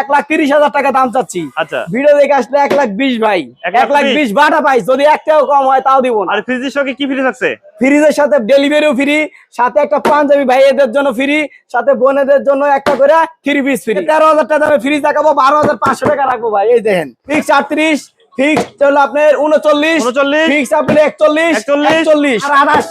এক লাখ তিরিশ হাজার টাকা দাম চাচ্ছি। আচ্ছা। ভিডিও দেখে আসলে এক লাখ বিশ ভাই। এক লাখ বিশ? বাটা পাইস যদি একটাও কম হয় তাও দিব না। আর ফ্রিজের সঙ্গে কি ফ্রি থাকছে? ফ্রিজের সাথে ডেলিভারিও ফ্রি সাথে একটা পাঞ্জাবি ভাইয়েদের জন্য ফ্রি সাথে বোনেদের জন্য একটা করে থ্রি পিস ফ্রি তেরো হাজার টাকা দামে ফ্রিজ দেখাবো বারো হাজার পাঁচশো টাকা রাখব ভাই এই দেখেন। ফিক্স আটত্রিশ ফিক্স হলো আপনার উনচল্লিশ 39 ফিক্স আপনার একচল্লিশ 41 একচল্লিশ আর আঠাশ।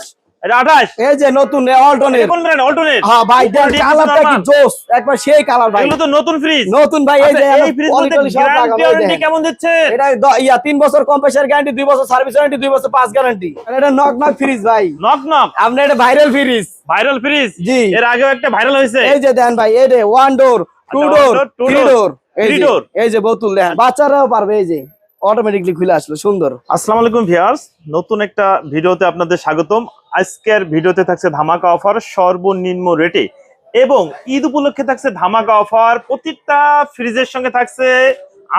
এটা এই যে নতুন অল্টনের কোন ব্র্যান্ড অল্টারনেট হ্যাঁ ভাই কালারটা কি জোস। একবার সেই কালার ভাই। এগুলো তো নতুন ফ্রিজ নতুন ভাই এই যে এই ফ্রিজ গ্যারান্টি কেমন দিচ্ছে? এটা ইয়া তিন বছর কম্প্রেসার গ্যারান্টি দুই বছর সার্ভিস বছর গ্যারান্টি এটা নক নক ফ্রিজ ভাই। নক নক আপনার এটা ভাইরাল ফ্রিজ ভাইরাল ফ্রিজ জি। এর আগেও একটা ভাইরাল হয়েছে। এই যে দেন ভাই এই যে ওয়ান ডোর টু আচ্ছা, ডোর one থ্রি ডোর এই যে বোতল দেখেন বাচ্চারাও পারবে এই যে। অটোমেটিকলি খুলে আসলো, সুন্দর। আসসালামু আলাইকুম ভিউয়ার্স, নতুন একটা ভিডিওতে আপনাদের স্বাগতম। আজকের ভিডিওতে থাকছে ধামাকা অফার, সর্বনিম্ন রেটে। এবং ঈদ উপলক্ষে থাকছে ধামাকা অফার, প্রতিটা ফ্রিজের সঙ্গে থাকছে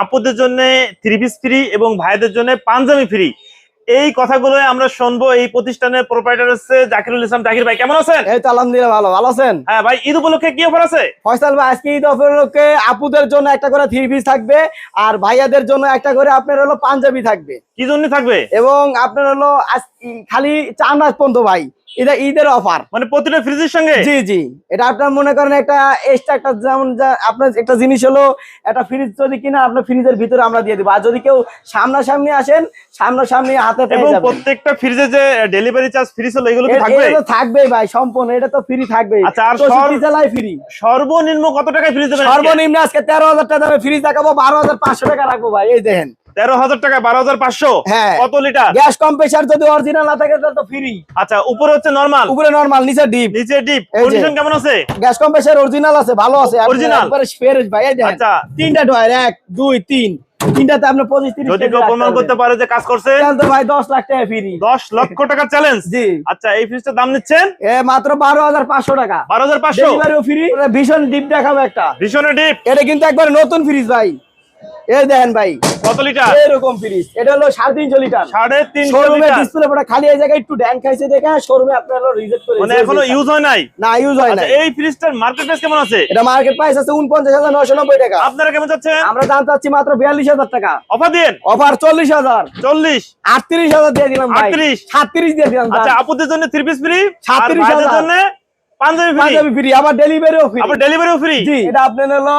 আপদের জন্য থ্রি পিস ফ্রি এবং ভাইদের জন্য পাঞ্জাবি ফ্রি এই কথাগুলো আমরা শুনব এই প্রতিষ্ঠানের প্রোপাইটার হচ্ছে জাকিরুল ইসলাম জাকির ভাই। কেমন আছেন? এই তো আলহামদুলিল্লাহ ভালো। ভালো আছেন? হ্যাঁ ভাই ঈদ উপলক্ষে কি অফার আছে? ফয়সাল ভাই আজকে ঈদ উপলক্ষে আপুদের জন্য একটা করে থ্রি পিস থাকবে আর ভাইয়াদের জন্য একটা করে আপনার হলো পাঞ্জাবি থাকবে। কি জন্য থাকবে? এবং আপনার হলো খালি চার মাস পর্যন্ত ভাই। এটা ঈদের অফার মানে প্রতিটা ফ্রিজের সঙ্গে? জি জি। এটা আপনার মনে করেন একটা এক্সট্রা একটা যেমন আপনার একটা জিনিস হলো একটা ফ্রিজ যদি কিনা আপনার ফ্রিজের ভিতরে আমরা দিয়ে দিব। আর যদি কেউ সামনাসামনি আসেন সামনাসামনি হাতে এবং প্রত্যেকটা ফ্রিজে যে ডেলিভারি চার্জ ফ্রি ছিল এগুলো কি থাকবে? এটা তো থাকবেই ভাই সম্পূর্ণ। এটা তো ফ্রি থাকবেই। আচ্ছা, আর জেলায় ফ্রি সর্বনিম্ন কত টাকায় ফ্রিজ দেবেন সর্বনিম্ন আজকে তেরো হাজার টাকা দামে ফ্রিজ দেখাবো বারো হাজার পাঁচশো টাকা রাখব ভাই। এই দেখেন। তেরো হাজার টাকা বারো হাজার পাঁচশো। হ্যাঁ। কত লিটার? গ্যাস কম্প্রেসার যদি অরিজিনাল না থাকে তাহলে তো ফ্রি আচ্ছা উপরে হচ্ছে নর্মাল উপরে নরমাল নিচে ডিপ নিচে ডিপ কন্ডিশন কেমন আছে? গ্যাস কম্প্রেসার অরিজিনাল আছে ভালো আছে। আপনি একবারে ফ্রেশ ভাই আচ্ছা। তিনটা ডয়ার এক দুই তিন। তিনটাতে আপনি পঁচিশ তিরিশ যদি কেউ প্রমাণ করতে পারে যে কাজ করছে? তাহলে তো ভাই দশ লাখ টাকা ফ্রি দশ লক্ষ টাকার চ্যালেঞ্জ জি। আচ্ছা এই ফ্রিজটার দাম নিচ্ছেন? এ মাত্র বারো হাজার পাঁচশো টাকা। ডেলিভারিও ফ্রি ভীষণ ডিপ দেখাবো একটা। ভীষণ ডিপ এটা কিন্তু একবার নতুন ফ্রিজ ভাই। এই দেখেন ভাই কত লিটার? এরকম ফ্রিজ এটা হলো সাড়ে তিনশো লিটার। সাড়ে তিনশো শোরুমে ডিসপ্লে পড়া খালি এই জায়গায় একটু ড্যান খাইছে দেখে শোরুমে আপনার রিজেক্ট করে মানে এখনও ইউজ হয় নাই? না ইউজ হয় না আচ্ছা এই ফ্রিজটার মার্কেট প্রাইস কেমন আছে? এটা মার্কেট প্রাইস আছে উনপঞ্চাশ হাজার নশো নব্বই টাকা। আপনারা কেমন চাচ্ছেন? আমরা দাম চাচ্ছি মাত্র বিয়াল্লিশ হাজার টাকা। অফার দিন। অফার চল্লিশ হাজার। চল্লিশ। আটত্রিশ হাজার দিয়ে দিলাম ভাই। 38 সাতত্রিশ দিয়ে দিলাম আচ্ছা আপুদের জন্য পিস ফ্রি আর 36,000 ভাইদের জন্য পাঞ্জাবি ফ্রি পাঞ্জাবি ফ্রি আবার ডেলিভারিও ফ্রি আবার ডেলিভারিও ফ্রি জি এটা আপনার হলো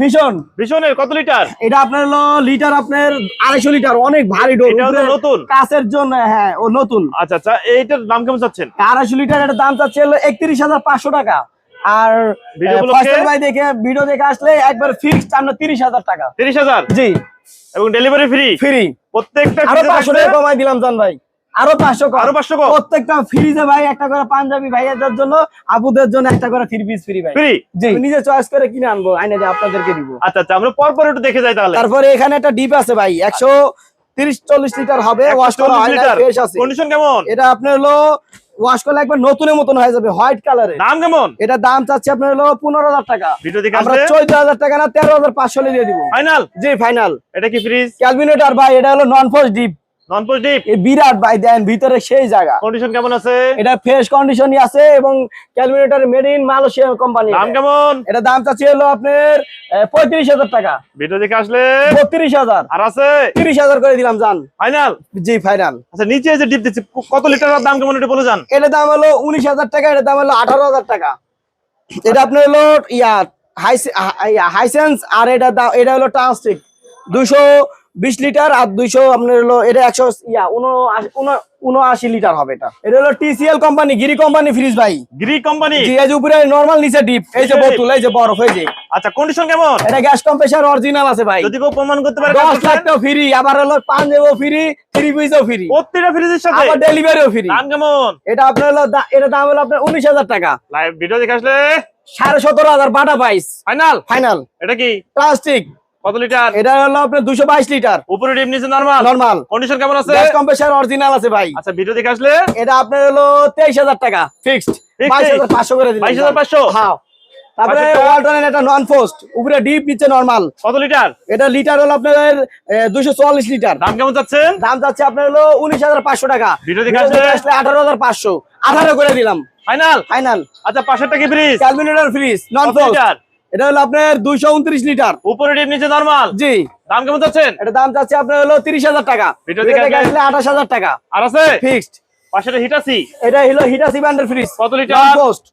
ভীষণ ভীষণের কত লিটার এটা আপনার হলো লিটার আপনার আড়াইশো লিটার অনেক ভারী ডোর নতুন। কাছের জন্য হ্যাঁ ও নতুন। আচ্ছা আচ্ছা এইটার দাম কেমন চাচ্ছেন? আড়াইশো লিটার এটা দাম চাচ্ছে হলো একত্রিশ হাজার পাঁচশো টাকা। আর ভাই দেখে ভিডিও দেখে আসলে একবার ফিক্সড আমরা তিরিশ হাজার টাকা। তিরিশ হাজার? জি। এবং ডেলিভারি ফ্রি ফ্রি প্রত্যেকটা আরও পাঁচশো টাকা কমাই দিলাম জান ভাই। আরও পাঁচশো আরও 500 কম? প্রত্যেকটা ফ্রিজে ভাই একটা করে পাঞ্জাবি ভাইয়াদের জন্য আপুদের জন্য একটা করে থ্রি পিস ফ্রি ভাই। ফ্রি নিজে চয়েস করে কিনে আনব আইনে আপনাদেরকে দিব। আচ্ছা আচ্ছা আমরা পর পর একটু দেখে যাই তাহলে। তারপরে এখানে একটা ডিপ আছে ভাই একশো তিরিশ চল্লিশ লিটার হবে ওয়াশ করা হয় কন্ডিশন কেমন? এটা আপনার হলো ওয়াশ করলে একবার নতুনের মতন হয়ে যাবে হোয়াইট কালারের দাম কেমন? এটা দাম চাচ্ছে আপনার হলো পনেরো হাজার টাকা। আমরা চোদ্দ হাজার টাকা না তেরো হাজার পাঁচশো দিয়ে দিব। ফাইনাল জি ফাইনাল এটা কি ফ্রিজ ক্যালভিনেটার ভাই এটা হলো নন ফোর্স ডিপ বিরাট ভাই দেন ভিতরে সেই জায়গা। কন্ডিশন কেমন আছে? এটা ফ্রেশ কন্ডিশনই আছে এবং calculator made in Malaysia company দাম কেমন? এটা দাম চাচ্ছি হলো আপনার পঁয়ত্রিশ হাজার টাকা। ভিডিও দেখে আসলে? বত্রিশ হাজার। আর আছে? তিরিশ হাজার করে দিলাম জান। ফাইনাল জি ফাইনাল আচ্ছা নিচে যে ডিপ দিচ্ছি কত লিটার দাম কেমন একটু বলে যান। এটার দাম হলো উনিশ হাজার টাকা এটার দাম হলো আঠারো হাজার টাকা। এটা আপনার হলো ইয়া হাইসেন্স আর এটা দাম এটা হলো ট্রান্সটিক দুশো বিশ লিটার আর দুইশো আপনার হলো এটা একশো ইয়া উনআশি উন- উনআশি লিটার হবে এটা। এটা হলো TCL company Gree company fridge ভাই। Gree company? জি উপরে নরমাল নিচে ডিপ এই যে বোতল এই যে বরফ এই যে। আচ্ছা কন্ডিশন কেমন? এটা গ্যাস কম্প্রেসার অরিজিনাল আছে ভাই। যদি কেউ প্রমাণ করতে পারে দশ লাখ টাকা ফ্রি আবার হলো পাঞ্জাবও ফ্রি থ্রি পিসও ফ্রি প্রত্যেকটা ফ্রিজের সাথে? আবার ডেলিভারিও ফ্রি দাম কেমন? এটা আপনার হলো এটা দাম হলো আপনার উনিশ হাজার টাকা। লাইভ ভিডিও দেখে আসলে? সাড়ে সতেরো হাজার বাটা পাইস ফাইনাল ফাইনাল এটা কি? প্লাস্টিক কত লিটার? এটা হলো আপনার দুশো বাইশ লিটার। উপরে ডিপ নিচে নরমাল নরমাল কন্ডিশন কেমন আছে? গ্যাস কম্প্রেসার অরিজিনাল আছে ভাই। আচ্ছা ভিডিও দেখে আসলে? এটা আপনার হলো তেইশ হাজার টাকা ফিক্সড করে হ্যাঁ। তারপরে ওয়ালটনের একটা নন পোস্ট উপরে ডিপ নিচে নরমাল কত লিটার? এটা লিটার হলো আপনার দুশো চুয়াল্লিশ লিটার। দাম কেমন যাচ্ছেন? দাম যাচ্ছে আপনার হলো উনিশ হাজার পাঁচশো টাকা। ভিডিও দেখে আসলে? করে দিলাম। ফাইনাল ফাইনাল আচ্ছা পাশেরটা কি fridge calculator fridge non frost litre? এটা হলো আপনার দুইশো উনত্রিশ লিটার। উপরে ডিপ নিচে নরমাল? জি। দাম কেমন চাচ্ছেন? এটা দাম চাচ্ছে আপনার হলো তিরিশ হাজার টাকা। আঠাশ হাজার টাকা। আর আছে? ফিক্সড হিটাসি এটা হলো হিটাসি ব্যান্ডের ফ্রিজ কত লিটার? পোস্ট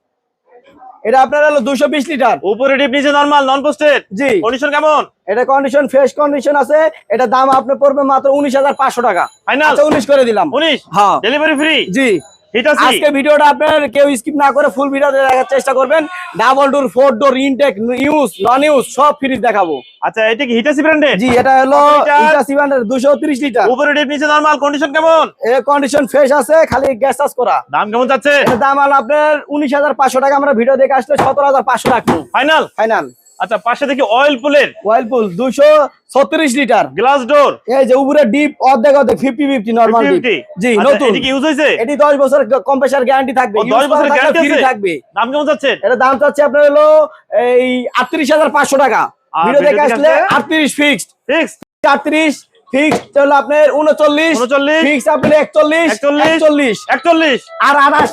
এটা আপনার হলো দুশো বিশ লিটার। উপরে ডিপ নিচে নরমাল নন পোস্টেড জি। কন্ডিশন কেমন? এটা কন্ডিশন ফ্রেশ কন্ডিশন আছে। এটা দাম আপনার পড়বে মাত্র উনিশ হাজার পাঁচশো টাকা। ফাইনাল আচ্ছা উনিশ করে দিলাম। উনিশ? হ্যাঁ। ডেলিভারি ফ্রি জি। আজকে ভিডিওটা আপনার কেউ স্কিপ না করে ফুল ভিডিও দেখার চেষ্টা করবেন। Double door four door intact use non use সব ফ্রিজ দেখাবো। আচ্ছা এটা কি হিটাসি ব্র্যান্ডেড জি এটা হলো সিভান্ডার দুশো তিরিশ লিটার। উপরে ডিপ নিচে নরমাল কন্ডিশন কেমন? এর কন্ডিশন ফ্রেশ আছে খালি গ্যাস চাষ করা। দাম কেমন যাচ্ছে? দাম হলো আপনার উনিশ হাজার পাঁচশো টাকা আমরা ভিডিও দেখে আসলে সতেরো হাজার পাঁচশো রাখব। ফাইনাল ফাইনাল আচ্ছা পাশে দেখি অয়েল পুলের ওয়াইলপুল দুশো ছত্রিশ লিটার। গ্লাস ডোর এই যে উপরে ডিপ অর্ধেক অর্ধেক ফিফটি ফিফটি নর্মাল ডিপ জি নতুন। এটা কি ইউজ এটি দশ বছর কম্প্রেসার গ্যারান্টি থাকবে। ও, 10 বছরের guarantee ফ্রি থাকবে। দাম কেমন যাচ্ছে এটা দাম চাচ্ছে আপনার হলো এই আটত্রিশ হাজার পাঁচশো টাকা। ভিডিও দেখে আসলে আসলে? আটত্রিশ ফিক্সড ফিক্স আটত্রিশ ফিক্সড হলো আপনার উনচল্লিশ। 39 ফিক্সড আপনার একচল্লিশ 41 একচল্লিশ। একচল্লিশ। আর আঠাশ এটা আঠাশ।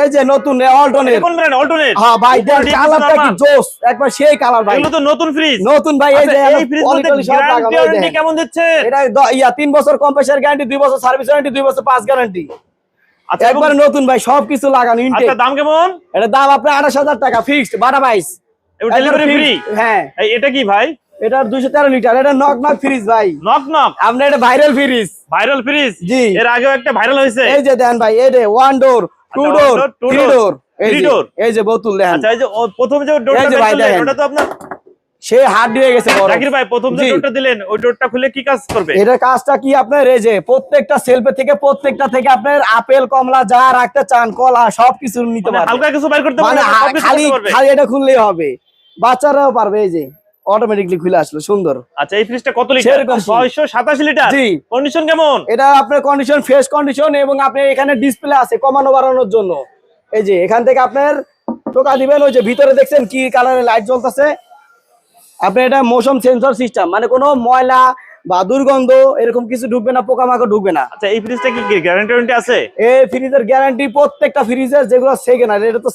এই যে নতুন অল্টনের হ্যাঁ ভাই কালারটা কি জোস। একবার সেই কালার ভাই। এগুলো তো নতুন ফ্রিজ নতুন ভাই এই যে এই ফ্রিজ অলি টলি সব লাগানো, এই গ্যারান্টি কেমন দিচ্ছে? এটা ইয়া তিন বছর কম্প্রেসার গ্যারান্টি দুই বছর সার্ভিস ওয়ারেন্টি দুই বছর পাঁচ গ্যারান্টি আচ্ছা একবার নতুন ভাই সবকিছু লাগানো ইনটেক আচ্ছা দাম কেমন? এটা দাম আপনার আঠাশ হাজার টাকা ফিক্সড বাটা বাইশ। এবার ডেলিভারি ফ্রি হ্যাঁ। এটা কি ভাই? এটা দুইশো তেরো লিটার এটা নক নক ফ্রিজ ভাই। নক নক আপনার এটা ভাইরাল ফ্রিজ ভাইরাল ফ্রিজ জি। এর আগেও একটা ভাইরাল হয়েছে। এই যে দেন ভাই এই যে one door two door three door এই যে এই যে বোতল দেখেন। আচ্ছা এই যে প্রথম যে ডোরটা দেখেন। ওটা তো আপনার সে হার্ড হয়ে গেছে জাকির ভাই প্রথম যে ডোরটা দিলেন ওই ডোরটা খুলে কি কাজ করবে? এটার কাজটা কি আপনার এই যে প্রত্যেকটা সেলফে থেকে প্রত্যেকটা থেকে আপনার আপেল কমলা যা রাখতে চান কলা সবকিছু নিতে মানে পারবে। হালকা কিছু বাইর করতে মানে পারবে খালি খালি এটা খুললেই হবে। বাচ্চারাও পারবে এই যে। অটোমেটিকলি খুলে আসলো সুন্দর। আচ্ছা এই ফ্রিজটা কত লিটার এরকম 627 লিটার জি। কন্ডিশন কেমন? এটা আপনার কন্ডিশন ফ্রেশ কন্ডিশন এবং আপনি এখানে ডিসপ্লে আছে কমানো বাড়ানোর জন্য। এই যে এখান থেকে আপনার টোকা দিবেন ওই যে ভিতরে দেখছেন কি কালারে লাইট জ্বলতেছে। আপনি এটা মোশন সেন্সর সিস্টেম মানে কোনো ময়লা বা দুর্গন্ধ এরকম কিছু ঢুকবে না পোকামাকড় ঢুকবে না। আচ্ছা এই ফ্রিজটা কি গ্যারান্টি ওয়ারেন্টি আছে? এই ফ্রিজের গ্যারান্টি প্রত্যেকটা ফ্রিজের যেগুলো এটা তো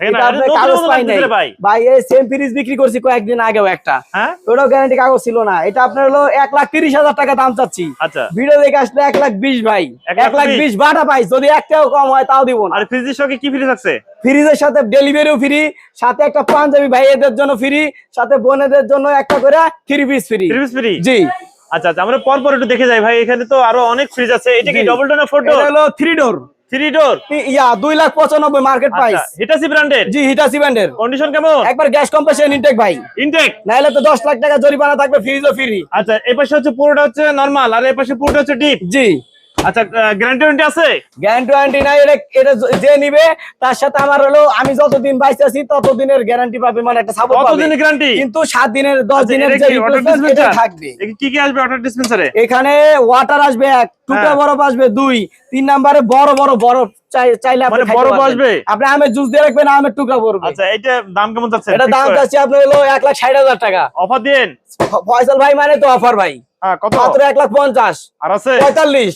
এটা নতুন কাগজ পাই নাই। ভাই। ভাই এই সেম ফ্রিজ বিক্রি করছি কয়েকদিন আগেও একটা। হ্যাঁ? ওটাও গ্যারান্টি কাগজ ছিল না। এটা আপনার হলো এক লাখ তিরিশ হাজার টাকা দাম চাচ্ছি। আচ্ছা। ভিডিও দেখে আসলে এক লাখ বিশ ভাই। এক লাখ এক লাখ বিশ। বিশ বাটা পাই যদি একটাও কম হয় তাও দিব না। আর ফ্রিজের সঙ্গে কি ফ্রিজ আছে? ফ্রিজের সাথে ডেলিভারিও ফ্রি সাথে একটা পাঞ্জাবি ভাইয়েদের জন্য ফ্রি সাথে বোনেদের জন্য একটা করে থ্রি পিস ফ্রি ফ্রি জি। আচ্ছা আচ্ছা আমরা পর পর একটু দেখে যাই ভাই এখানে তো আরও অনেক ফ্রিজ আছে। এটা কি। ডবল ডোর না ফোর ডোর হলো থ্রি ডোর থ্রি ডোর ইয়া দুই লাখ পঁচানব্বই মার্কেট প্রাইস হিটাসি ব্র্যান্ডের জি হিটাসি ব্যান্ডের কন্ডিশন কেমন? একবার গ্যাস কম্প্রেশন ইনটেক ভাই। ইনটেক নাহলে তো দশ লাখ টাকা জরিমানা থাকবে ফ্রিজও ফ্রি আচ্ছা এই পাশে হচ্ছে পুরোটা হচ্ছে নরমাল আর এই পাশে পুরোটা হচ্ছে ডিপ জি। আচ্ছা গ্যারান্টি ওয়ারেন্টি আছে? গ্যারান্টি ওয়ারেন্টি নাই এটা এটা যে নিবে তার সাথে আমার হলো আমি যতদিন বাইসে আছি ততদিনের গ্যারান্টি পাবে মানে একটা সাপোর্ট পাবে। কতদিনের গ্যারান্টি কিন্তু সাত দিনের দশ আচ্ছা, দিনের যে কি water replacement dispenser? এটা থাকবে। কি কি আসবে ওয়াটার ডিসপেন্সারে এখানে ওয়াটার আসবে এক টুকরা হ্যাঁ। বরফ আসবে দুই তিন নাম্বারে বড় বড় বরফ চাইলে আপনি মানে বরফ আসবে? আপনি আমের জুস দিয়ে রাখবেন আমের টুকরা পড়বে। আচ্ছা এটা দাম কেমন যাচ্ছে? এটা দাম আপনার হলো এক লাখ ষাট হাজার টাকা। অফার দিন ফয়সাল ভাই মানে তো অফার ভাই। হ্যাঁ কত? মাত্র এক লাখ পঞ্চাশ। আর আছে? পঁয়তাল্লিশ।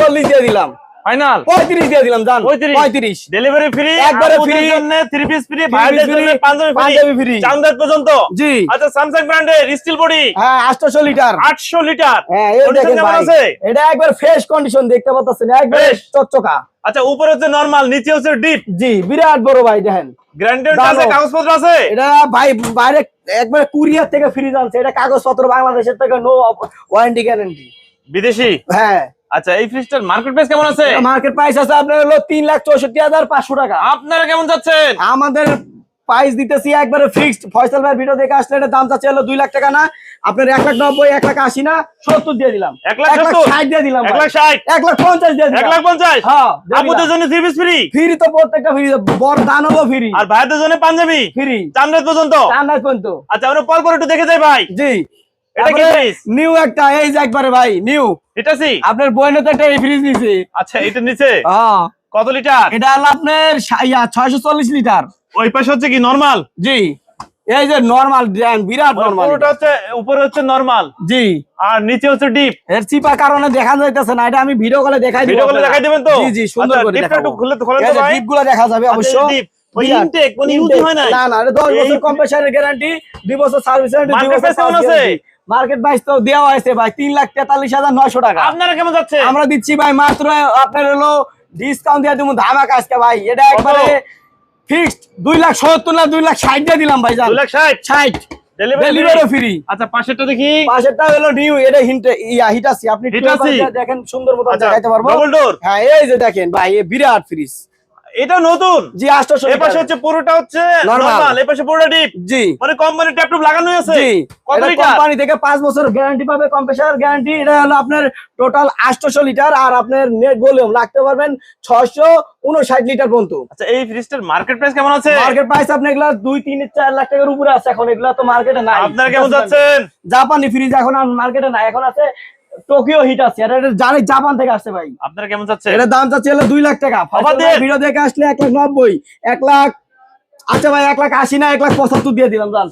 চল্লিশ দিয়ে দিলাম। ফাইনাল পঁয়ত্রিশ দিয়ে দিলাম জান। 35 ডেলিভারি ফ্রি একবারে। জন্য থ্রি পিস ফ্রি ভাইদের জন্য পাঞ্জাবি ফ্রি চান্দার পর্যন্ত জি। আচ্ছা স্যামসাং ব্র্যান্ডের স্টিল বডি হ্যাঁ আটশো লিটার। 800 লিটার। হ্যাঁ এই দেখেন ভাই এটা একবার ফ্রেশ কন্ডিশন দেখতে পাচ্ছেন একবার চকচকা। আচ্ছা উপরে হচ্ছে নরমাল নিচে হচ্ছে ডিপ জি বিরাট বড় ভাই দেখেন। আছে। কাগজপত্র আছে? এটা ভাই বাইরে একবার কুরিয়ার থেকে ফ্রি আনছে এটা কাগজপত্র বাংলাদেশের থেকে নো ওয়ারেন্টি গ্যারান্টি বিদেশি? হ্যাঁ। আচ্ছা এই ফ্রিজটার মার্কেট প্রাইস কেমন আছে? মার্কেট প্রাইস আছে আপনার হলো তিন লাখ চৌষট্টি হাজার পাঁচশো টাকা। আপনারা কেমন যাচ্ছেন আমাদের প্রাইস দিতেছি একবারে ফিক্সড ফয়সাল ভাই ভিডিও দেখে আসলে এটা দাম চাচ্ছে হলো দুই লাখ টাকা না। আপনার এক লাখ নব্বই এক লাখ আশি না সত্তর দিয়ে দিলাম। এক লাখ? ষাট দিয়ে দিলাম এক লাখ ষাট? এক লাখ পঞ্চাশ দিয়ে এক দিলাম লাখ পঞ্চাশ? হ্যাঁ আপুদের জন্য থ্রি ফ্রি ফ্রি তো প্রত্যেকটা ফ্রি বড় দানবও ফ্রি আর ভাইদের জন্য পাঞ্জাবি? ফ্রি চান্দের পর্যন্ত? পর্যন্ত। আচ্ছা আমরা পর পর একটু দেখে যাই ভাই। জি। এটা কি ফ্রিজ? নিউ একটা এই যে একবারে ভাই নিউ এটা সি আপনার বইনে তো একটা এই ফ্রিজ নিছে। আচ্ছা এটা নিচে হ্যাঁ। কত লিটার এটা হলো আপনার ছয়শো চল্লিশ লিটার ওই পাশে হচ্ছে কি নরমাল জি। এই যে নর্মাল বিরাট নর্মাল পুরোটা হচ্ছে উপরে হচ্ছে নরমাল জি। আর নিচে হচ্ছে ডিপ এর চিপার কারণে দেখা যাইতেছে না এটা আমি ভিডিও কলে দেখাই দিব ভিডিও দেখাই দিবেন তো? জি জি সুন্দর আচ্ছা, করে ডিপটা একটু খুলে তো এই যে ভাই। ডিপগুলো দেখা যাবে আচ্ছা, অবশ্য ডিপ ওই ইনটেক ইউজ হয় না না বছর কম্প্রেসারের গ্যারান্টি দুই বছর সার্ভিস গ্যারান্টি বছর আছে? মার্কেট প্রাইস তো দেওয়া হয়েছে ভাই তিন লাখ তেতাল্লিশ হাজার নয়শো টাকা। আপনারা কেমন যাচ্ছে আমরা দিচ্ছি ভাই মাত্র আপনার হলো ডিসকাউন্ট দিয়ে দেবো ধামাক আজকে ভাই। এটা একবারে ফিক্সড দুই লাখ সত্তর না দুই লাখ ষাট দিয়ে দিলাম ভাই দুই লাখ ষাট? ষাট। ডেলিভারি ডেলিভারি ফ্রি আচ্ছা পাশেরটা দেখি। পাশেরটা হলো নিউ এটা হিন্ট ইয়া হিটাসি আপনি দেখেন সুন্দর মতো আচ্ছা দেখাইতে পারব। হ্যাঁ এই যে দেখেন ভাই এ বিরাট ফ্রিজ এটা নতুন। জি আটশো এই পাশে হচ্ছে পুরোটা হচ্ছে নরমাল এই পাশে পুরোটা ডিপ জি। মানে কোম্পানি ট্যাপ টুপ লাগানো আছে। জি। কত লিটার? কোম্পানি থেকে পাঁচ বছর গ্যারান্টি পাবে কম্প্রেসার গ্যারান্টি এটা হলো আপনার টোটাল আটশোশো লিটার আর আপনার নেট ভলিউম রাখতে পারবেন ছয়শো উনষাট লিটার পর্যন্ত। আচ্ছা এই ফ্রিজটার মার্কেট প্রাইস কেমন আছে? মার্কেট প্রাইস আপনি এগুলা দুই তিন চার লাখ টাকার উপরে আছে এখন এগুলা তো মার্কেটে নাই। আপনারা কেমন যাচ্ছেন? জাপানি ফ্রিজ এখন আর মার্কেটে নাই এখন আছে টোকিও হিট আছে এটা এটা জানি জাপান থেকে আসছে ভাই। আপনারা কেমন যাচ্ছেন এটার দাম চাচ্ছে হলো দুই লাখ টাকা। ভিডিও দেখে আসলে এক লাখ নব্বই এক লাখ আচ্ছা ভাই এক লাখ আশি না এক লাখ পঁচাত্তর দিয়ে দিলাম জান।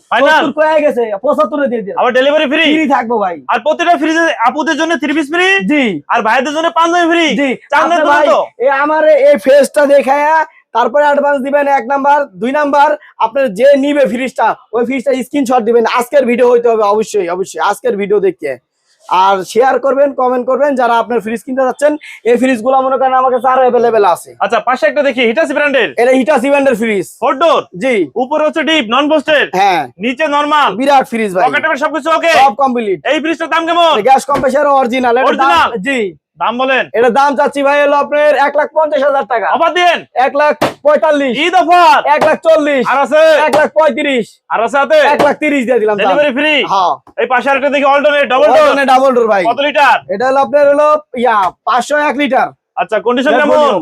কয়ে গেছে পঁচাত্তরে দিয়ে দিলাম। আবার ডেলিভারি ফ্রি ফ্রি থাকব ভাই। আর প্রতিটা ফ্রিজে আপুদের জন্য থ্রি পিস ফ্রি জি। আর ভাইদের জন্য পাঞ্জাবি ফ্রি জি। আপনি ভাই তো? এই আমার এই ফেসটা দেখায়া তারপরে অ্যাডভান্স দিবেন এক নাম্বার দুই নাম্বার আপনার যে নিবে ফ্রিজটা ওই ফ্রিজটা স্ক্রিনশট দিবেন। আজকের ভিডিও হইতে হবে অবশ্যই অবশ্যই আজকের ভিডিও দেখে আর শেয়ার করবেন কমেন্ট করবেন যারা আপনার ফ্রিজ কিনতে যাচ্ছেন এই ফ্রিজগুলো মনে করেন আমার কাছে আরও অ্যাভেলেবেল আছে। আচ্ছা পাশে একটা দেখি হিটাসি ব্র্যান্ডের এটা হিটাসি ব্র্যান্ডের ফ্রিজ ফোর ডোর জি। উপরে হচ্ছে ডিপ নন পোস্টেড হ্যাঁ। নিচে নরমাল বিরাট ফ্রিজ ভাই। পকেটে সবকিছু ওকে সব কমপ্লিট এই ফ্রিজটার দাম কেমন? গ্যাস কম্প্রেসার অরিজিনাল অরিজিনাল জি। দাম বলেন। এটা দাম চাচ্ছি ভাই হলো আপনার এক লাখ পঞ্চাশ হাজার টাকা। অফার দিন? এক লাখ পঁয়তাল্লিশ। ঈদ অফার? এক লাখ চল্লিশ। আর আছে? এক লাখ পঁয়ত্রিশ। আর আছে হাতে? এক লাখ তিরিশ দিয়ে দিলাম ডেলিভারি ফ্রি হ্যাঁ। এই পাশে আরেকটা দেখি alternate double door double door ভাই। কত লিটার এটা হলো আপনার হলো ইয়া পাঁচশো এক লিটার আচ্ছা কন্ডিশন কেমন?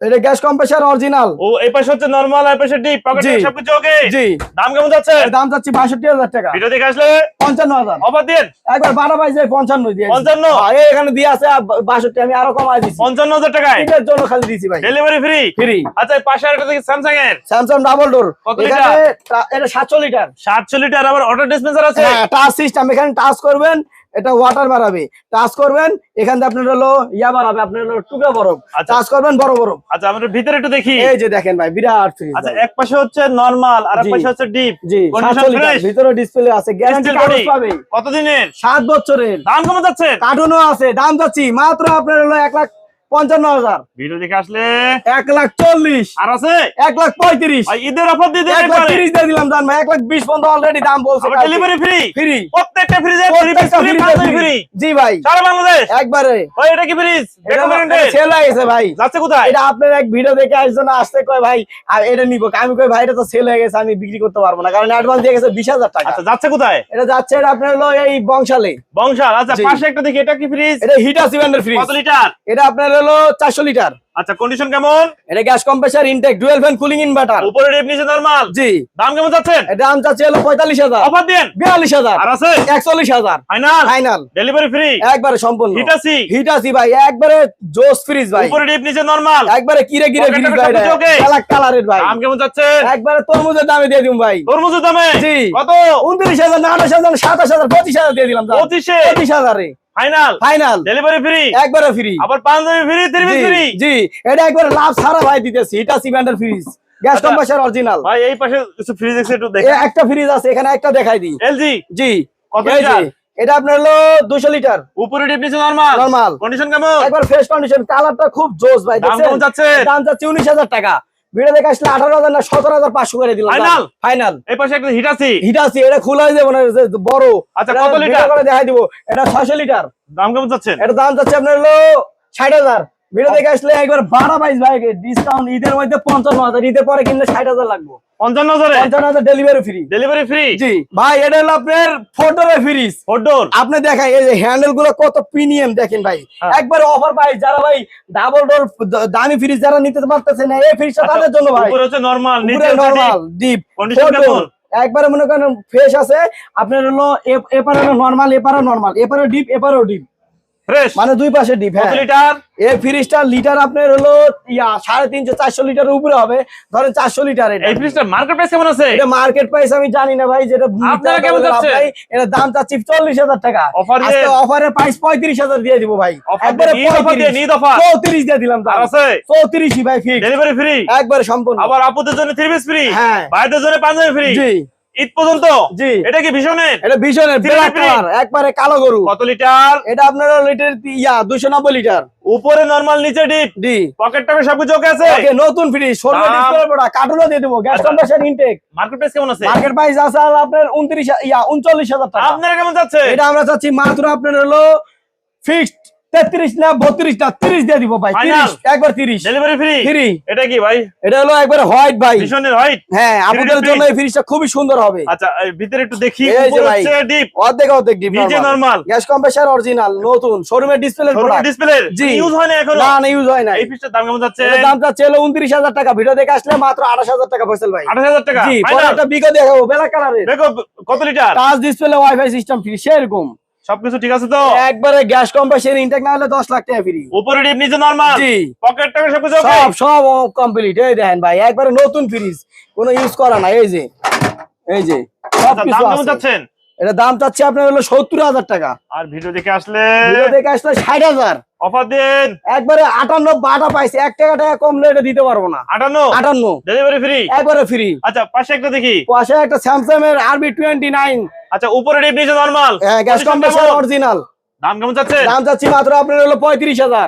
এটা গ্যাস কম্প্রেসার অরিজিনাল। ও এই পাশে হচ্ছে নরমাল এই পাশে ডিপ পকেটে সবকিছু ওকে জি। দাম কেমন যাচ্ছে? দাম বাষট্টি হাজার টাকা। ভিডিও দেখে আসলে পঞ্চান্ন হাজার। অফার দিন একবার বারো বাইশ পঞ্চান্ন দিয়ে 55? হ্যাঁ, এখানে দিয়ে আছে আর বাষট্টি আমি আরও কমাই পঞ্চান্ন হাজার টাকায়? এটার জন্য খালি দিছি ভাই। ডেলিভারি ফ্রি ফ্রি আচ্ছা এই পাশে আরেকটা দেখি স্যামসাং এর। স্যামসাং ডাবল ডোর এখানে এটা সাতশো লিটার সাতশো লিটার আবার অটো ডিসপেন্সার আছে? হ্যাঁ টাচ সিস্টেম এখানে টাচ করবেন এটা ওয়াটার বাড়াবে। টাচ করবেন এখান থেকে আপনার হলো ইয়া বাড়াবে আপনার হলো টুকরা বরফ। চাষ টাচ করবেন বড় বরফ। আচ্ছা আমরা ভিতরে একটু দেখি। এই যে দেখেন ভাই বিরাট ফ্রিজ আচ্ছা এক পাশে হচ্ছে নরমাল আর এক। পাশে হচ্ছে ডিপ জি ভিতরে ডিসপ্লে আছে গ্যারান্টি কার্ড কাগজ পাবে কত দিনের সাত বছরের। দাম কমে যাচ্ছে? কার্টুনও আছে দাম যাচ্ছে। মাত্র আপনার হলো 1 লাখ পঞ্চান্ন হাজার। ভিডিও দেখে আসলে এক লাখ চল্লিশ। আর আছে? এক লাখ পঁয়ত্রিশ। ঈদের অফার দিয়ে এক লাখ তিরিশ দিয়ে দিলাম ভাই এক লাখ বিশ পর্যন্ত অলরেডি দাম বলছে ডেলিভারি ফ্রি ফ্রি প্রত্যেকটা ফ্রিজে ফ্রি ফ্রি ফ্রি জি ভাই। সারা বাংলাদেশ। একবারে। ভাই এটা কি ফ্রিজ সেল হয়ে ভাই। যাচ্ছে কোথায়? এটা আপনার এক ভিডিও দেখে আসছে না আসতে কয় ভাই আর এটা নিবো। আমি কই ভাই এটা তো সেল হয়ে গেছে আমি বিক্রি করতে পারব না কারণ অ্যাডভান্স দিয়ে গেছে বিশ হাজার টাকা। আচ্ছা যাচ্ছে কোথায়? এটা যাচ্ছে এটা আপনার হলো এই বংশালে। বংশাল আচ্ছা। পাশে একটা দেখি এটা কি ফ্রিজ এটা হিটার সিভেন্ডের ফ্রিজ কত লিটার এটা আপনার হলো চারশো লিটার। আচ্ছা কন্ডিশন কেমন? এটা gas compressor intact dual fan cooling inverter উপরে ডিপ নিচে নরমাল জি। দাম কেমন যাচ্ছেন? এটা দাম হলো পঁয়তাল্লিশ হাজার। অফার দেন বিয়াল্লিশ হাজার। আর আছে? একচল্লিশ হাজার। ফাইনাল ফাইনাল ডেলিভারি ফ্রি একবারে সম্পূর্ণ। হিটাসি হিটাসি ভাই। একবারে জোস ফ্রিজ ভাই। উপরে ডিপ নিচে নরমাল একবারে কিরে কিরে ফ্রিজ ভাই কালার কালারের ভাই। দাম কেমন যাচ্ছেন? একবারে তরমুজের দামে দিয়ে দিম ভাই। তরমুজের দামে? জি। কত? উনত্রিশ হাজার না আঠাশ হাজার সাতাশ হাজার পঁচিশ হাজার দিয়ে দিলাম দাম। পঁচিশে? পঁচিশ হাজারে। ফাইনাল ফাইনাল ডেলিভারি ফ্রি একবারে ফ্রি আবার পাঞ্জাবি ফ্রি তিরিশ ফ্রি জি। এটা একবারে লাভ সারা ভাই দিতেছি এটা সিভেন্ডার ফ্রিজ গ্যাস আচ্ছা। কম্প্রেসার অরিজিনাল ভাই এই পাশে কিছু ফ্রিজ আছে একটু দেখেন। একটা ফ্রিজ আছে এখানে একটা দেখাই দিই। এলজি? জি। কত লিটার? এটা আপনার হলো দুশো লিটার। উপরে ডিপ নিচে নরমাল নরমাল কন্ডিশন কেমন? একবার ফ্রেশ কন্ডিশন কালারটা খুব জোস ভাই দাম কেমন যাচ্ছে? দাম যাচ্ছে উনিশ হাজার টাকা। ভিডিও দেখে আসলে আঠারো হাজার না সতেরো হাজার পাঁচশো করে দিলাম Final? ফাইনাল এই পাশে একটা হিটাসি হিটাসি এটা খোলা হয়ে যাবে না বড়। আচ্ছা, কত লিটার? করে দেখাই দিব। এটা ছয়শো লিটার। দাম কেমন যাচ্ছেন? এটা দাম যাচ্ছে আপনার হলো ষাট হাজার। ভিডিও দেখে আসলে একবার বারো বাইশ ভাই ডিসকাউন্ট ঈদের মধ্যে পঞ্চান্ন হাজার ঈদের পরে কিনলে ষাট হাজার লাগবে। পঞ্চান্ন হাজারে? পঞ্চান্ন হাজার ডেলিভারি ফ্রি ডেলিভারি ফ্রি জি। ভাই এটা হলো আপনার ফোটোরে ফ্রিজ ফোর আপনি দেখাই এই যে হ্যান্ডেলগুলো কত প্রিমিয়াম দেখেন ভাই। হ্যাঁ। একবার অফার পাই যারা ভাই ডাবল ডোর দামি ফ্রিজ যারা নিতে পারতেছে না এই ফ্রিজটা তাদের জন্য ভাই। উপরে হচ্ছে নরমাল নিচে নরমাল ডিপ কেমন? একবারে মনে করেন ফ্রেশ আছে। আপনার হলো এপারে নরমাল এপারে নরমাল এপারে ডিপ এপারেও ডিপ মানে দুই পাশে ডিপ হ্যাঁ। লিটার? এই ফ্রিজটা লিটার আপনার হলো সাড়ে তিনশো চারশো লিটারের উপরে হবে। ধরেন চারশো লিটার এই ফ্রিজটার মার্কেট প্রাইস কেমন আছে? এটা মার্কেট প্রাইস আমি জানি না ভাই যেটা আপনারা কেমন যাচ্ছে? এটা দাম চাচ্ছি চল্লিশ হাজার টাকা। দিয়ে- আজকে অফারের প্রাইস পঁয়ত্রিশ হাজার দিয়ে দিব ভাই। অফার একবারে অফার অফার চৌত্রিশ দিয়ে দিলাম দাম। আছে? চৌত্রিশই ভাই ফিক্স ডেলিভারি ফ্রি একবারে সম্পূর্ণ। আবার আপুদের জন্য থ্রি পিস ফ্রি হ্যাঁ। ভাইদের জন্য পাঞ্জাবি ফ্রি জি। ঈদ পর্যন্ত? জি। এটা কি ভীষণের? এটা ভীষণের ব্ল্যাক কালার একবারে কালো গরু। কত লিটার? এটা আপনার লিটার ইয়া দুশো নব্বই লিটার। উপরে নরমাল নিচে ডিপ জি। পকেট টকে সবকিছু ওকে আছে? ওকে নতুন শোরুমে দাম- ডিসপ্লে বড় কার্টুনও দিয়ে দেবো গ্যাস আচ্ছা। ইনটেক মার্কেট প্রাইস কেমন আছে? মার্কেট প্রাইস আছে আপনার উনত্রিশ ইয়া উনচল্লিশ হাজার টাকা। আপনারা কেমন যাচ্ছে? এটা আমরা চাচ্ছি মাত্র আপনার হলো ফিক্সড তেত্রিশ না বত্রিশ না তিরিশ দিয়ে দিব ভাই একবার তিরিশ। ডেলিভারি ফ্রি ফ্রি এটা কি ভাই? এটা হলো একবার হোয়াইট ভাই। ভীষণের হোয়াইট হ্যাঁ আপনাদের জন্য এই ফ্রিজটা খুবই সুন্দর হবে। আচ্ছা ভিতরে একটু দেখি হচ্ছে ডিপ অর্ধেক অর্ধেক ডিপ নিচে নরমাল গ্যাস কম্প্রেসার অরিজিনাল নতুন শোরুমের ডিসপ্লে শোরুমের ডিসপ্লে। ইউজ হয় না এখনও? না না ইউজ হয় না এই পিসটার দাম কেমন যাচ্ছে? ছিল উনত্রিশ হাজার টাকা। ভিডিও দেখে আসলে মাত্র আঠাশ হাজার টাকা ফসল ভাই। 28000 টাকা? জি পরে ফাইনাল একটা বিগো দেখাবো বেলা দেখো কত litre touch display wifi system free সেরকম। সবকিছু ঠিক আছে তো? একবারে গ্যাস কম্প্রেসার ইনটেক না হলে দশ লাখ টাকা ফ্রি উপরে ডিপ নিচে নরমাল জি। পকেট টাকা সবকিছু ওকে সব সব কমপ্লিট এই দেখেন ভাই একবারে নতুন ফ্রিজ কোনো ইউজ করা না এই যে এই যে সব আচ্ছা, কিছু দাম কেমন আছে। এটা দাম চাচ্ছে আপনার হলো সত্তর হাজার টাকা। আর ভিডিও দেখে আসলে ভিডিও দেখে আসলে ষাট হাজার। অফার দেন। একবারে আটান্ন বাটা পাইছে এক টাকা টাকা কমলে এটা দিতে পারব না। 58 আটান্ন। ডেলিভারি ফ্রি একবারে ফ্রি আচ্ছা পাশে একটা দেখি। পাশে একটা স্যামসাং এর আরবি টোয়েন্টি নাইন আচ্ছা উপরে গ্যাস কম্প্রেসার অরিজিনাল দাম কেমন যাচ্ছে? দাম চাচ্ছি মাত্র আপনার হলো পঁয়ত্রিশ হাজার।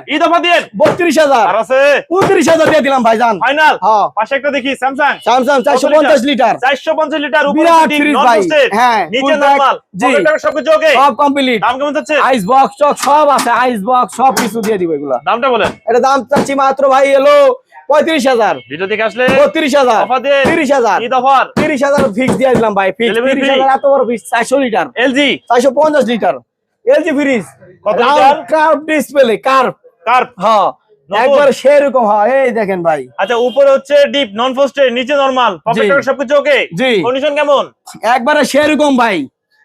বত্রিশ হাজার। আর আছে? উনত্রিশ হাজার দিয়ে দিলাম ভাইজান ফাইনাল? হ্যাঁ। পাশে একটা দেখি স্যামসাং। স্যামসাং চারশো পঞ্চাশ লিটার। 450 লিটার উপরে বিরাট ফ্রিজ ভাই। হ্যাঁ নিচে নরমাল জি। সবকিছু ওকে? সব কমপ্লিট দাম কেমন যাচ্ছে? আইস বক্স চক সব আছে আইস বক্স সব কিছু দিয়ে দিব এগুলা। দামটা বলেন। এটা দাম চাচ্ছি মাত্র ভাই এলো পঁয়ত্রিশ হাজার। ভিডিও দেখে আসলে বত্রিশ হাজার। তিরিশ হাজার। তিরিশ হাজার ফিক্স দিয়ে দিলাম ভাই ফিক্স এত বড় ফিক্স চারশো লিটার। এলজি চারশো পঞ্চাশ litre. LG fridge. Curve display curve. Curve. হ্যাঁ একবার সেরকম হয় এই দেখেন ভাই। আচ্ছা উপরে হচ্ছে ডিপ নন ফোস্টেড নিচে নরমাল পকেট জি। সবকিছু ওকে জি। কন্ডিশন কেমন? একবারে সেরকম ভাই।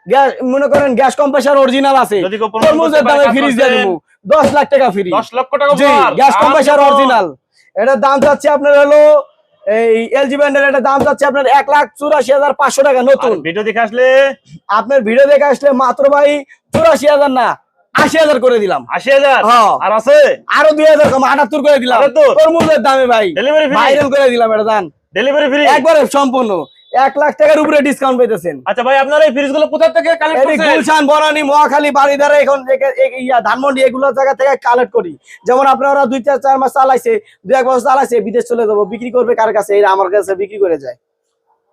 গ্যাস মনে করেন গ্যাস কম্প্রেসার অরিজিনাল আছে। তরমুজের দামে ফ্রিজ দিয়ে দেবো। দশ লাখ টাকা ফ্রি 10 লক্ষ টাকা গ্যাস কম্প্রেসার অরিজিনাল এটার দাম যাচ্ছে আপনার হলো এই এলজি একটা দাম যাচ্ছে আপনার এক লাখ চুরাশি হাজার পাঁচশো টাকা নতুন। ভিডিও দেখে আসলে? আপনার ভিডিও দেখে আসলে মাত্র ভাই চুরাশি হাজার না আশি হাজার করে দিলাম। 80000 হ্যাঁ। আর আছে? আরও দুই হাজার কম আটাত্তর করে দিলাম। তরমুজের দামে ভাই। ডেলিভারি ভাইরাল করে দিলাম এটা ডেলিভারি ফ্রি একবারে সম্পূর্ণ। এক লাখ টাকার উপরে ডিসকাউন্ট পেতেছেন আচ্ছা ভাই আপনারা এই ফ্রিজগুলো কোথা থেকে কালেক্ট করছেন? গুলশান বনানী মহাখালী বাড়িদারা এখন ইয়া ধানমন্ডি এগুলো জায়গা থেকে কালেক্ট করি। যেমন আপনারা দুই চার চার মাস চালাইছে দুই এক বছর চালাইছে বিদেশ চলে যাব বিক্রি করবে কার কাছে? এরা আমার কাছে বিক্রি করে যায়।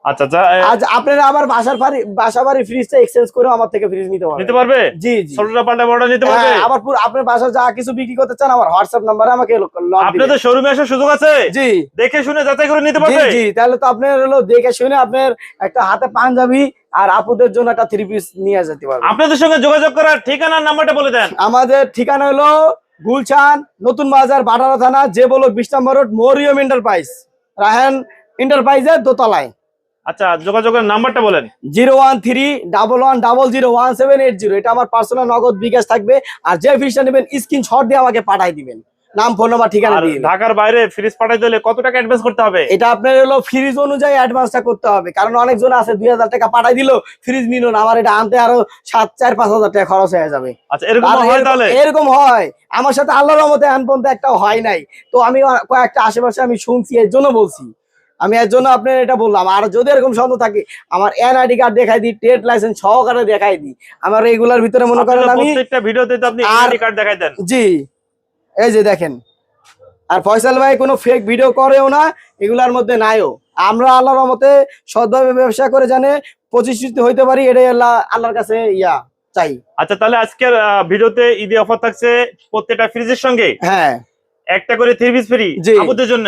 আচ্ছা আচ্ছা আজ আপনারা আবার বাসার বাড়ি বাসা বাড়ি ফ্রিজটা এক্সচেঞ্জ করে আমার থেকে ফ্রিজ নিতে পারবেন। নিতে পারবে? জি জি। ছোটটা পাল্টা বড়টা নিতে পারবে? হ্যাঁ, আবার পুরো আপনার বাসা যা কিছু বিক্রি করতে চান আমার হোয়াটসঅ্যাপ নাম্বারে আমাকে লক দিবেন। আপনাদের শোরুমে আসার সুযোগ আছে? জি। দেখে শুনে যাচাই করে নিতে পারবে? জি তাহলে তো আপনার হলো দেখে শুনে আপনার একটা হাতে পাঞ্জাবি আর আপুদের জন্য একটা থ্রি পিস নিয়ে যেতে পারবেন। আপনাদের সঙ্গে যোগাযোগ করার ঠিকানার নাম্বারটা বলে দেন। আমাদের ঠিকানা হলো গুলশান নতুন বাজার বাটারা থানা যে বলো বিশ নম্বর রোড মরিয়ম এন্টারপ্রাইজ রাহান এন্টারপ্রাইজের দোতলায়। আচ্ছা যোগাযোগের নাম্বারটা বলেন। Zero one three double one double zero one seven eight zero. এটা আমার পার্সোনাল নগদ বিকাশ থাকবে। আর যে ফিসটা নেবেন স্ক্রিন শট দিয়ে আমাকে পাঠাই দিবেন। নাম ফোন নাম্বার ঠিকানা দিয়ে ঢাকার বাইরে ফ্রিজ পাঠাইতে হলে কত টাকা অ্যাডভান্স করতে হবে? এটা আপনার হলো ফ্রিজ অনুযায়ী অ্যাডভান্সটা করতে হবে। কারণ অনেকজন আছে দুই হাজার টাকা পাঠাই দিল ফ্রিজ নিল না। আমার এটা আনতে আরও সাত চার পাঁচ হাজার টাকা খরচ হয়ে যাবে। আচ্ছা এরকম হয় তাহলে? এরকম হয়। আমার সাথে আল্লাহর রহমতে এখন পর্যন্ত একটা হয় নাই। তো আমি কয়েকটা আশেপাশে আমি শুনছি এর জন্য বলছি। আমি এর জন্য আপনার এটা বললাম। আর যদি এরকম সন্দেহ থাকে আমার এনআইডি কার্ড দেখাই দিই ট্রেড লাইসেন্স সহকারে দেখাই দিই। আমার রেগুলার ভিতরে মনে করেন আমি প্রত্যেকটা ভিডিওতে তো আপনি আইডি কার্ড দেখাই দেন। জি এই যে দেখেন। আর ফয়সাল ভাই কোনো ফেক ভিডিও করেও না এগুলার মধ্যে নাইও। আমরা আল্লাহর রহমতে সৎভাবে ব্যবসা করে জানে প্রতিষ্ঠিত হইতে পারি এটাই আল্লাহ আল্লাহর কাছে ইয়া চাই। আচ্ছা তাহলে আজকের ভিডিওতে ঈদে অফার থাকছে প্রত্যেকটা ফ্রিজের সঙ্গে? হ্যাঁ। একটা করে থ্রি পিস ফ্রি জি। আপুদের জন্য।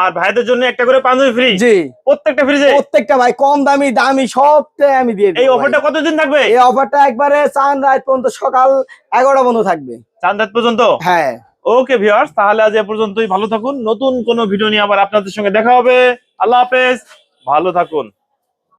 আর ভাইদের জন্য একটা করে পাঞ্জাবি ফ্রি জি। প্রত্যেকটা ফ্রিজে প্রত্যেকটা ভাই কম দামি দামি সবটাই আমি দিয়ে এই অফারটা কতদিন থাকবে? এই অফারটা একবারে চান রাত পর্যন্ত সকাল এগারোটা বন্ধ থাকবে। চাঁদ রাত পর্যন্ত? হ্যাঁ। ওকে ভিউয়ার্স তাহলে আজ এ পর্যন্তই। ভালো থাকুন। নতুন কোনো ভিডিও নিয়ে আবার আপনাদের সঙ্গে দেখা হবে। আল্লাহ হাফেজ। ভালো থাকুন।